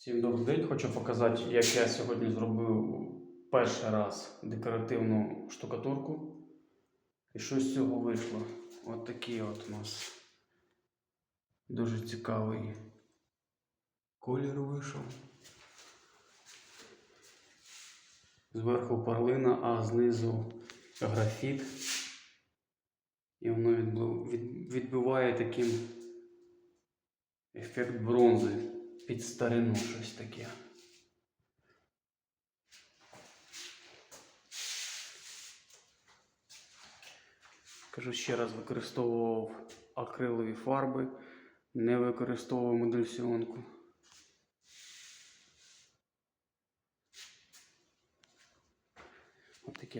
Всім добрий день. Хочу показати, як я сьогодні зробив перший раз декоративну штукатурку. І що з цього вийшло. От такий от у нас дуже цікавий колір вийшов. Зверху парлина, а знизу графіт. І воно відбив- відбиває таким ефект бронзи під старину щось таке. Кажу ще раз, використовував акрилові фарби, не використовував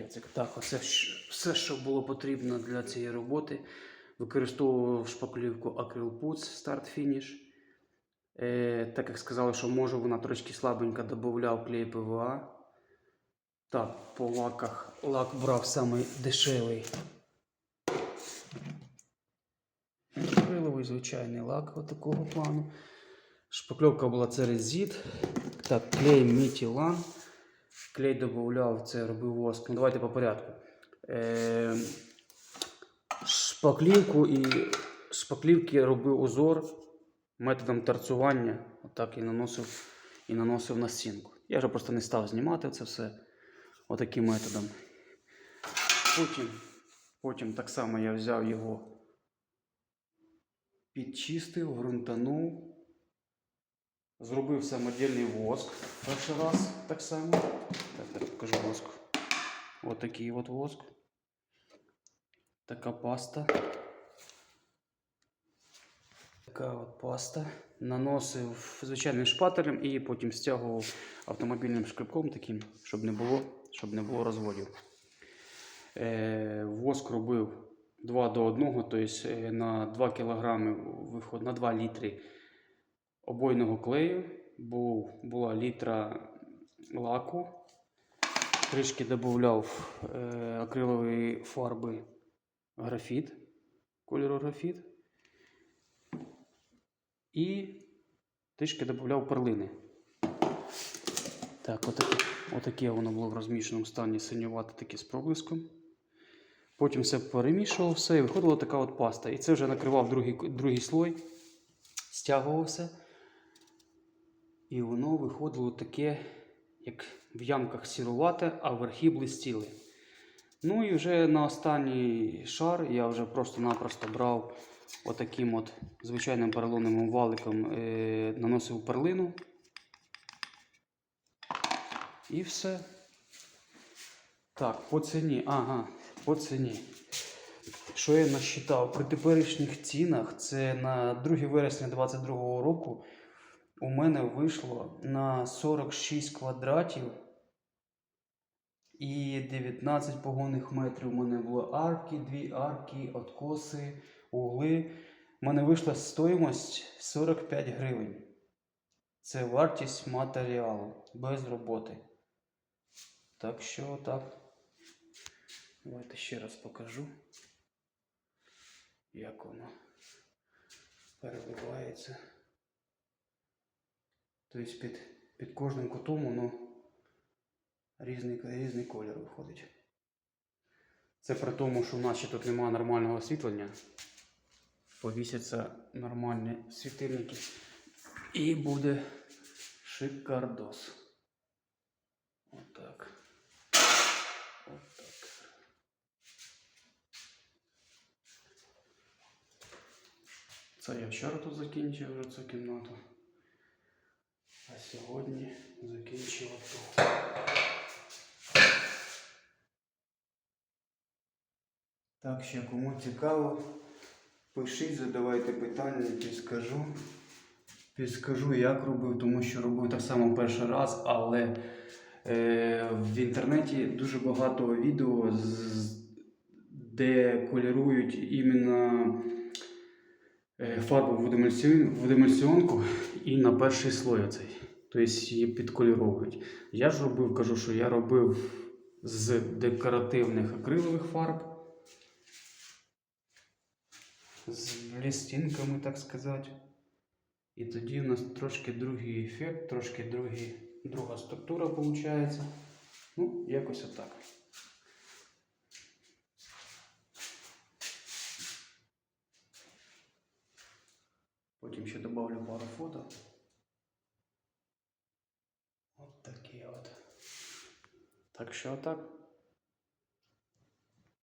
це. Так, оце все, що було потрібно для цієї роботи. Використовував шпаклівку Finish. Е, так як сказали, що може вона трошки слабенько додавав клей ПВА. Так, по лаках лак брав самий дешевий. Акриловий звичайний лак такого плану. Шпакльовка була через зід. Так, клей Мітілан. Клей додавав, це робив воск. Ну, давайте по порядку. Е, шпаклівку і шпаклівки робив узор методом тарцювання. Отак і наносив, і наносив на стінку. Я вже просто не став знімати це все отаким методом. Потім, потім так само я взяв його, підчистив, ґрунтанув. Зробив самодільний воск перший раз так само. Так, так покажу воск. Ось такий от воск. Така паста. Така от паста. Наносив звичайним шпателем і потім стягував автомобільним шкребком таким, щоб не було, щоб не було розводів. Е, воск робив 2 до 1, тобто е, на 2 кг виход, на 2 літри обойного клею, був, була літра лаку, трішки додавав е, акрилової фарби графіт, кольору графіт. І трішки додавав перлини. Так, отаке, отаке воно було в розмішаному стані синювате таке з проблиском. Потім все перемішував все і виходила така от паста. І це вже накривав другий, другий слой, стягував все. І воно виходило таке, як в ямках сірувате, а верхи блистіли. Ну і вже на останній шар я вже просто-напросто брав отаким от звичайним поролоновим валиком, е, наносив перлину. І все. Так, по ціні. Ага, по ціні. Що я насчитав? При теперішніх цінах це на 2 вересня 2022 року у мене вийшло на 46 квадратів і 19 погонних метрів. У мене було арки, дві арки, откоси, угли. У мене вийшла стоїмость 45 гривень. Це вартість матеріалу без роботи. Так що так. Давайте ще раз покажу, як воно переливається. Тобто під, під кожним кутом воно різний, різний колір виходить. Це при тому, що в нас ще тут немає нормального освітлення. Повісяться нормальні світильники. І буде шикардос. Отак. Отак. Це я вчора тут закінчив вже цю кімнату. А сьогодні закінчив ту. Так що кому цікаво, пишіть, задавайте питання, підскажу. Підскажу, як робив, тому що робив так само перший раз, але е, в інтернеті дуже багато відео, де колірують іменно е, фарбу в демульсіон- і на перший слой оцей. Тобто її підколіровують. Я ж робив, кажу, що я робив з декоративних акрилових фарб. З блістинками, так сказати. І тоді у нас трошки другий ефект, трошки другий, друга структура виходить. Ну, якось отак. Потім ще добавлю пару фото. От такі от. Так що отак.